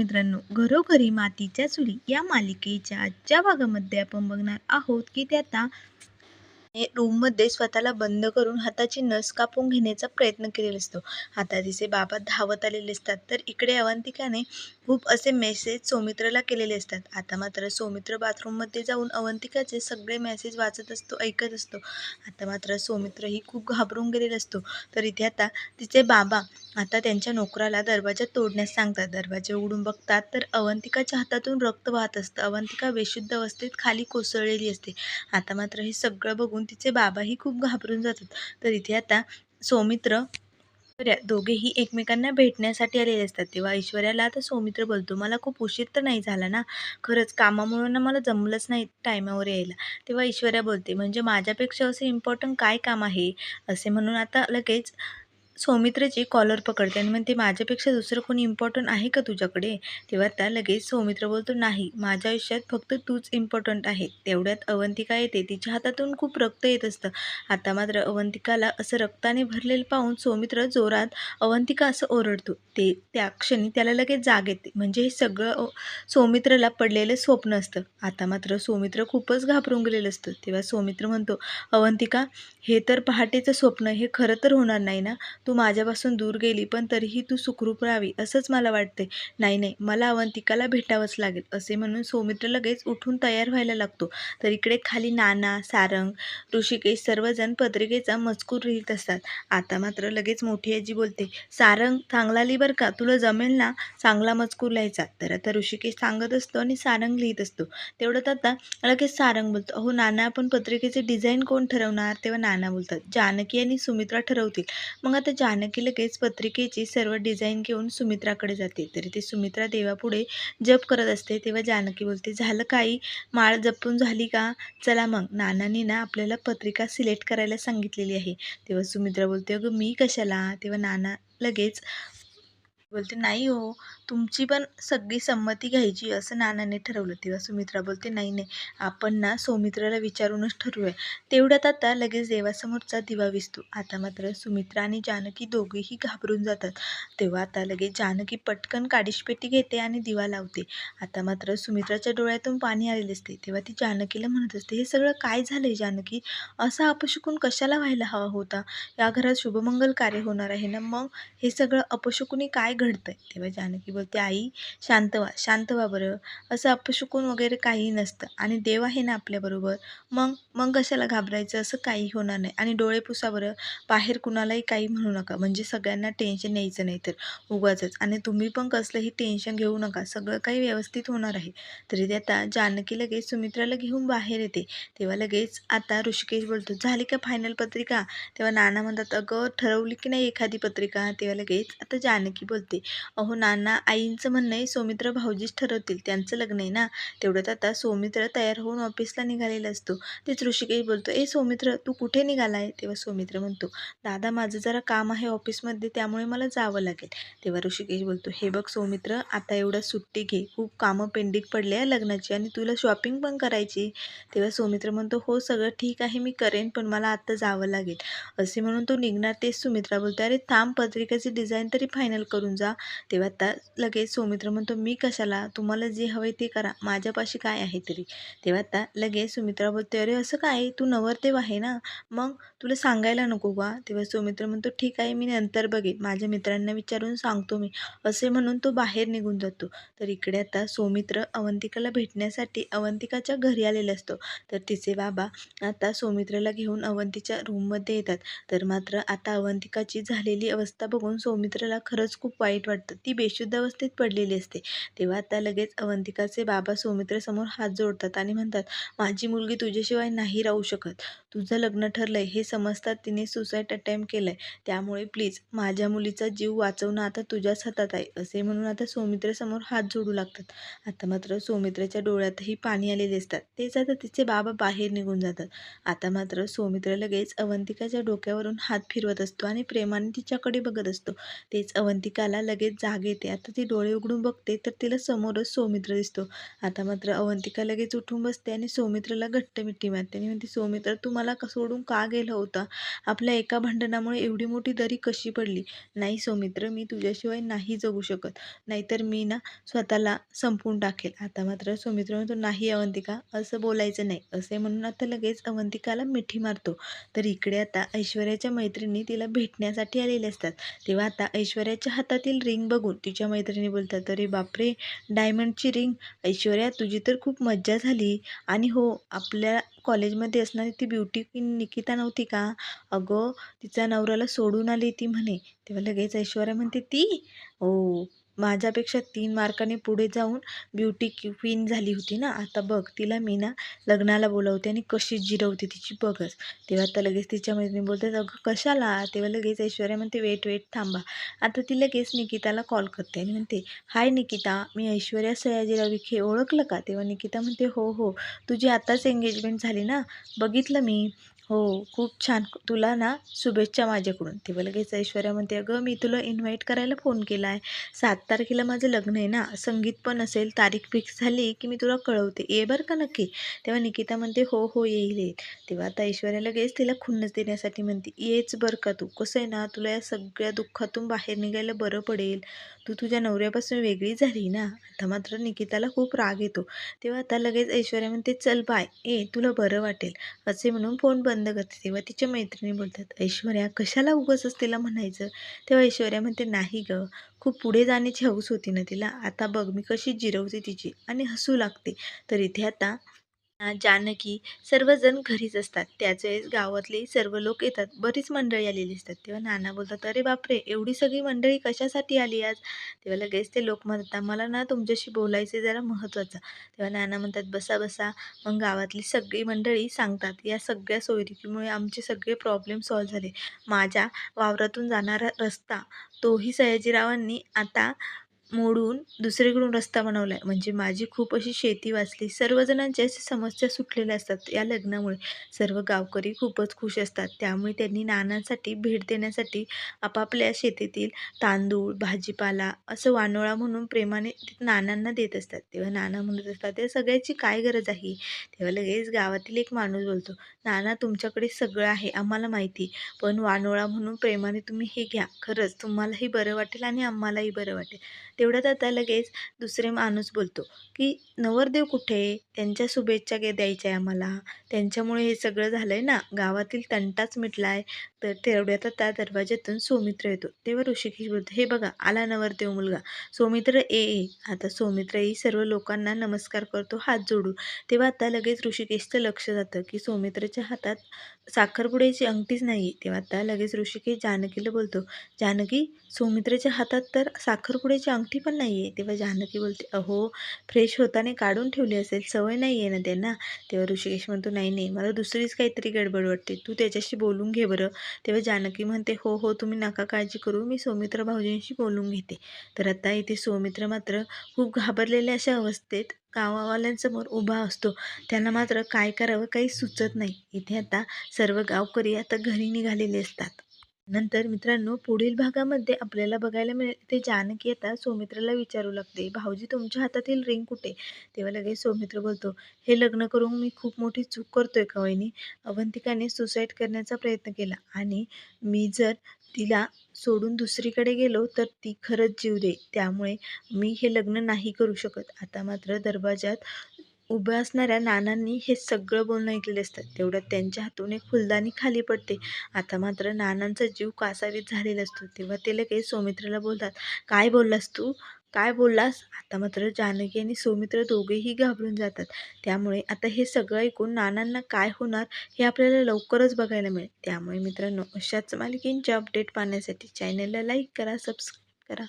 मित्रांनो घरोघरी मातीच्या चुली या मालिकेच्या आजच्या भागामध्ये आपण बघणार आहोत की ते आता रूममध्ये स्वतःला बंद करून हाताची नस कापून घेण्याचा प्रयत्न केलेला असतो. आता तिचे बाबा धावत आलेले असतात तर इकडे अवंतिकाने खूप असे मेसेज सौमित्रला केलेले असतात. आता मात्र सौमित्र बाथरूममध्ये जाऊन अवंतिकाचे सगळे मेसेज वाचत असतो ऐकत असतो. आता मात्र सौमित्रही खूप घाबरून गेलेला असतो. तर इथे आता तिचे बाबा आता त्यांच्या नोकराला दरवाजा तोडण्यास सांगतात. दरवाजा उघडून बघतात तर अवंतिकाच्या हातातून रक्त वाहत असतं. अवंतिका बेशुद्ध अवस्थेत खाली कोसळलेली असते. आता मात्र हे सगळं बघून तिचे बाबाही खूप घाबरून जातात. तर इथे आता सौमित्र दोघेही एकमेकांना भेटण्यासाठी आलेले असतात. तेव्हा ऐश्वर्याला आता सौमित्र बोलतो मला खूप उशीर तर नाही झाला ना? खरंच कामामुळे ना मला जमलंच नाही टायमावर यायला. तेव्हा ऐश्वर्या बोलते म्हणजे माझ्यापेक्षा असं इम्पॉर्टंट काय काम आहे? असे म्हणून आता लगेच सौमित्रची कॉलर पकडते आणि म्हणते माझ्यापेक्षा दुसरं कोणी इम्पॉर्टंट आहे का तुझ्याकडे? तेव्हा त्या लगेच सौमित्र बोलतो नाही माझ्या आयुष्यात फक्त तूच इम्पॉर्टंट आहे. तेवढ्यात अवंतिका येते. तिच्या हातातून खूप रक्त येत असतं. आता मात्र अवंतिकाला असं रक्ताने भरलेलं पाहून सौमित्र जोरात अवंतिका असं ओरडतो. ते त्या क्षणी त्याला लगेच जाग येते. म्हणजे हे सगळं सौमित्रला पडलेलं स्वप्न असतं. आता मात्र सौमित्र खूपच घाबरून गेलेलं असतं. तेव्हा सौमित्र म्हणतो अवंतिका हे तर पहाटेचं स्वप्न. हे खरं तर होणार नाही ना? तू माझ्यापासून दूर गेली पण तरीही तू सुखरूप राहावी असंच मला वाटते नाही नाही मला अवंतिकाला भेटावंच लागेल असे म्हणून सौमित्र लगेच उठून तयार व्हायला लागतो. तर इकडे खाली नाना सारंग ऋषिकेश सर्वजण पत्रिकेचा मजकूर लिहित असतात. आता मात्र लगेच मोठी आजी बोलते सारंग चांगला लिही बरं का? तुला जमेल ना चांगला मजकूर लिहायचा? तर आता ऋषिकेश सांगत असतो आणि सारंग लिहित असतो. तेवढंच आता लगेच सारंग बोलतो अहो नाना आपण पत्रिकेचे डिझाईन कोण ठरवणार? तेव्हा नाना बोलतात जानकी आणि सुमित्रा ठरवतील. मग आता जानकी लगेच पत्रिकेची सर्व डिझाईन घेऊन सुमित्राकडे जाते. तरी ते सुमित्रा देवापुढे जप करत असते. तेव्हा जानकी बोलते झालं काही? माळ जपून झाली का? चला मग. नानांनी ना आपल्याला पत्रिका सिलेक्ट करायला सांगितलेली आहे. तेव्हा सुमित्रा बोलते अगं मी कशाला? तेव्हा नाना लगेच बोलते नाही हो तुमची पण सगळी संमती घ्यायची असं नानाने ठरवलं. तेव्हा सुमित्रा बोलते नाही नाही आपण ना सौमित्राला विचारूनच ठरवूया. तेवढ्यात आता लगेच देवासमोरचा दिवा विसतो. आता मात्र सुमित्रा आणि जानकी दोघेही घाबरून जातात. तेव्हा आता लगेच जानकी पटकन काडीशपेटी घेते आणि दिवा लावते. आता मात्र सुमित्राच्या डोळ्यातून पाणी आलेले असते. तेव्हा ती जानकीला म्हणत असते हे सगळं काय झालंय जानकी? असा अपशकुन कशाला व्हायला हवा होता? या घरात शुभमंगल कार्य होणार आहे ना मग? हे सगळं अपशकुनी काय घडतंय. तेव्हा जानकी बोलते आई शांत व्हा शांत व्हा बरं. असं अपशकुन वगैरे काही नसतं. आणि देव आहे ना आपल्याबरोबर मग मग कशाला घाबरायचं? असं काही होणार नाही. आणि डोळे पुसा बरं. बाहेर कुणालाही काही म्हणू नका. म्हणजे सगळ्यांना टेन्शन यायचं नाही तर. उगाचच. आणि तुम्ही पण कसलंही टेन्शन घेऊ नका. सगळं काही व्यवस्थित होणार आहे. तरी ते आता जानकी लगेच सुमित्राला घेऊन बाहेर येते. तेव्हा लगेच आता ऋषिकेश बोलतो झाली का फायनल पत्रिका? तेव्हा नाना म्हणतात अगं ठरवली की नाही एखादी पत्रिका? तेव्हा लगेच आता जानकी बोलते अहो नाना आईंचं म्हणणं आहे सौमित्र भाऊजीच ठरवतील त्यांचं लग्न आहे ना? तेवढ्यात आता सौमित्र तयार होऊन ऑफिसला निघालेला असतो. तेच ऋषिकेश बोलतो ए सौमित्र तू कुठे निघाला आहे तेव्हा सौमित्र म्हणतो दादा माझं जरा काम आहे ऑफिसमध्ये त्यामुळे मला जावं लागेल. तेव्हा ऋषिकेश बोलतो हे बघ सौमित्र आता एवढं सुट्टी घे खूप कामं पेंडिंग पडले आहे लग्नाची आणि तुला शॉपिंग पण करायची. तेव्हा सौमित्र म्हणतो हो सगळं ठीक आहे मी करेन पण मला आत्ता जावं लागेल. असे म्हणून तो निघणार तेच सुमित्रा बोलतो अरे थांब पत्रिकेची डिझाईन तरी फायनल करून जा तेव्हा आता लगेच सौमित्र म्हणतो मी कशाला? तुम्हाला जे हवे ते करा. माझ्यापाशी काय आहे तरी? तेव्हा आता लगेच सुमित्रा बोलते अरे असं काय? तू नवरदेव आहे ना? मग तुला सांगायला नको का तेव्हा सौमित्र म्हणतो ठीक आहे मी नंतर बघेन. माझ्या मित्रांना विचारून सांगतो मी. असे म्हणून तो बाहेर निघून जातो. तर इकडे आता सौमित्र अवंतिकाला भेटण्यासाठी अवंतिकाच्या घरी आलेला असतो. तर तिचे बाबा आता सौमित्राला घेऊन अवंतीच्या रूममध्ये येतात. तर मात्र आता अवंतिकाची झालेली अवस्था बघून सौमित्राला खरंच खूप वाईट वाईट वाटतं. ती बेशुद्ध अवस्थेत पडलेली असते. तेव्हा आता लगेच अवंतिकाचे बाबा सौमित्रसमोर हात जोडतात आणि म्हणतात माझी मुलगी तुझ्याशिवाय नाही राहू शकत. तुझं लग्न ठरलंय. हे समजतात तिने सुसाईड अटेम्प्ट केलंय. त्यामुळे प्लीज माझ्या मुलीचा जीव वाचवणं आता तुझ्याच हातात आहे. असे म्हणून आता सौमित्रसमोर हात जोडू लागतात. आता मात्र सौमित्राच्या डोळ्यातही पाणी आलेले असतात. तेच आता तिचे बाबा बाहेर निघून जातात. आता मात्र सौमित्र लगेच अवंतिकाच्या डोक्यावरून हात फिरवत असतो आणि प्रेमाने तिच्याकडे बघत असतो. तेच अवंतिकाला तिला लगेच जाग येते. आता ती डोळे उघडून बघते तर तिला समोरच सौमित्र दिसतो. आता मात्र अवंतिका लगेच उठून बसते आणि सौमित्रला घट्ट मिठी मारते. आणि म्हणते सौमित्र तू मला सोडून का गेला होता? आपल्या एका भांडणामुळे एवढी मोठी दरी कशी पडली? नाही सौमित्र मी तुझ्याशिवाय नाही जगू शकत. नाहीतर मी ना स्वतःला संपवून टाकेल. आता मात्र सौमित्र म्हणतो नाही अवंतिका असं बोलायचं नाही. असे म्हणून आता लगेच अवंतिकाला मिठी मारतो. तर इकडे आता ऐश्वर्याच्या मैत्रिणी तिला भेटण्यासाठी आलेल्या असतात. तेव्हा आता ऐश्वर्याच्या हातात हातातील रिंग बघून तिच्या मैत्रिणी बोलतात अरे बापरे डायमंडची रिंग. ऐश्वर्या तुझी तर खूप मज्जा झाली. आणि हो आपल्या कॉलेजमध्ये असणारी ती ब्युटी क्वीन निकिता नव्हती का? अगं तिचा नवऱ्याला सोडून आली ती म्हणे. तेव्हा लगेच ऐश्वर्या म्हणते ती? हो माझ्यापेक्षा तीन मार्काने पुढे जाऊन ब्युटी क्वीन झाली होती ना. आता बघ तिला मी ना लग्नाला बोलवते आणि कशी जिरवते तिची बघच. तेव्हा आता लगेच तिच्या मैत्रिणी बोलते अगं कशाला? तेव्हा लगेच ऐश्वर्या म्हणते वेट वेट थांबा. आता ती लगेच निकिताला कॉल करते आणि म्हणते हाय निकिता मी ऐश्वर्या सयाजीराव विखे ओळखलं का? तेव्हा निकिता म्हणते हो हो तुझी आताच एंगेजमेंट झाली ना. बघितलं मी. हो खूप छान. तुला ना शुभेच्छा माझ्याकडून. तेव्हा लगेच ऐश्वर्या म्हणते अगं मी तुला इन्व्हाइट करायला फोन केला आहे सात तारखेला माझं लग्न आहे ना संगीत पण असेल तारीख फिक्स झाली की मी तुला कळवते. ये बरं का नक्की? तेव्हा निकिता म्हणते हो हो येईल येईल. तेव्हा आता ऐश्वर्या लगेच तिला खुन्नस देण्यासाठी म्हणते येच बरं का तू. कसं आहे ना तुला या सगळ्या दुःखातून बाहेर निघायला बरं पडेल. तू तुझ्या नवऱ्यापासून वेगळी झाली ना? आता मात्र निकिताला खूप राग येतो. तेव्हा आता लगेच ऐश्वर्या म्हणते चल बाय ए तुला बरं वाटेल असे म्हणून फोन बंद करते. तेव्हा तिच्या मैत्रिणी बोलतात ऐश्वर्या कशाला उगाचच तिला म्हणायचं? तेव्हा ऐश्वर्या म्हणते नाही ग खूप पुढे जाण्याची हौस होती ना तिला. आता बघ मी कशी जिरवते तिची आणि हसू लागते. तर इथे आता जानकी सर्वजण घरीच असतात. त्याच वेळेस गावातले सर्व लोक येतात. बरीच मंडळी आलेली असतात. तेव्हा नाना बोलतात अरे बापरे! एवढी सगळी मंडळी कशासाठी आली आज? तेव्हा लगेच ते लोक म्हणतात मला ना तुमच्याशी बोलायचे जरा महत्त्वाचं. तेव्हा नाना म्हणतात बसा बसा. मग गावातली सगळी मंडळी सांगतात या सगळ्या सोयरीतीमुळे आमचे सगळे प्रॉब्लेम सॉल्व्ह झाले. माझ्या वावरातून जाणारा रस्ता तोही सयाजीरावांनी आता मोडून दुसरीकडून रस्ता बनवला आहे म्हणजे माझी खूप अशी शेती वाचली. सर्वजणांच्या अशी समस्या सुटलेल्या असतात या लग्नामुळे. सर्व गावकरी खूपच खुश असतात. त्यामुळे त्यांनी नानांसाठी भेट देण्यासाठी आपापल्या शेतीतील तांदूळ भाजीपाला असं वानोळा म्हणून प्रेमाने नानांना देत असतात. तेव्हा नाना म्हणत असतात त्या सगळ्याची काय गरज आहे? तेव्हा लगेच गावातील एक माणूस बोलतो नाना तुमच्याकडे सगळं आहे आम्हाला माहिती. पण वानोळा म्हणून प्रेमाने तुम्ही हे घ्या. खरंच तुम्हालाही बरं वाटेल आणि आम्हालाही बरं वाटेल. तेवढ्यात आता लगेच दुसरे माणूस बोलतो की नवरदेव कुठे? त्यांच्या शुभेच्छा गे द्यायच्या आहे आम्हाला. त्यांच्यामुळे हे सगळं झालं आहे ना? गावातील तंटाच मिटला आहे तर तेवढ्यात त्या दरवाज्यातून सौमित्र येतो. तेव्हा ऋषिकेश बोलतो हे बघा आला नवरदेव मुलगा. सौमित्र ए ए आता सौमित्रही सर्व लोकांना नमस्कार करतो हात जोडून तेव्हा आता लगेच ऋषिकेशचं लक्ष जातं की सौमित्रच्या हातात साखरपुड्याची अंगठीच नाही आहे तेव्हा आता लगेच ऋषिकेश जानकीला बोलतो जानकी सौमित्रच्या हातात तर साखरपुड्याची अंगठी पण नाही आहे तेव्हा जानकी बोलते अहो फ्रेश होताना काढून ठेवली असेल. सवय नाही आहे ना त्यांना. तेव्हा ऋषिकेश म्हणतो नाही नाही मला दुसरीच काहीतरी गडबड वाटते. तू त्याच्याशी बोलून घे बरं. तेव्हा जानकी म्हणते हो हो तुम्ही नका काळजी करू. मी सौमित्र भाऊजींशी बोलून घेते. तर आता इथे सौमित्र मात्र खूप घाबरलेल्या अशा अवस्थेत गावावाल्यांसमोर उभा असतो. त्यांना मात्र काय करावं काही सुचत नाही. इथे आता सर्व गावकरी आता घरी निघालेले असतात. नंतर मित्रांनो पुढील भागामध्ये आपल्याला बघायला मिळेल ते जानकी आता सौमित्राला विचारू लागते. भाऊजी तुमच्या हातातील रिंग कुठे? तेव्हा लगेच सौमित्र बोलतो हे लग्न करून मी खूप मोठी चूक करतोय का वहिनी? अवंतिकाने सुसाईड करण्याचा प्रयत्न केला आणि मी जर तिला सोडून दुसरीकडे गेलो तर ती खरंच जीव दे. त्यामुळे मी हे लग्न नाही करू शकत. आता मात्र दरवाजात उभ्या असणाऱ्या नानांनी हे सगळं बोलणं ऐकलेलं असतं तेवढ्यात त्यांच्या हातून एक फुलदाणी खाली पडते. आता मात्र नानांचा जीव कासावीत झालेला असतो. तेव्हा ते लगेच सौमित्राला बोलतात काय बोललास तू? काय बोललास? आता मात्र जानकी आणि सौमित्र दोघेही घाबरून जातात. त्यामुळे आता हे सगळं ऐकून नानांना काय होणार हे आपल्याला लवकरच बघायला मिळेल. त्यामुळे मित्रांनो अशाच मालिकेंचे अपडेट पाहण्यासाठी चॅनलला लाईक करा सबस्क्राईब करा.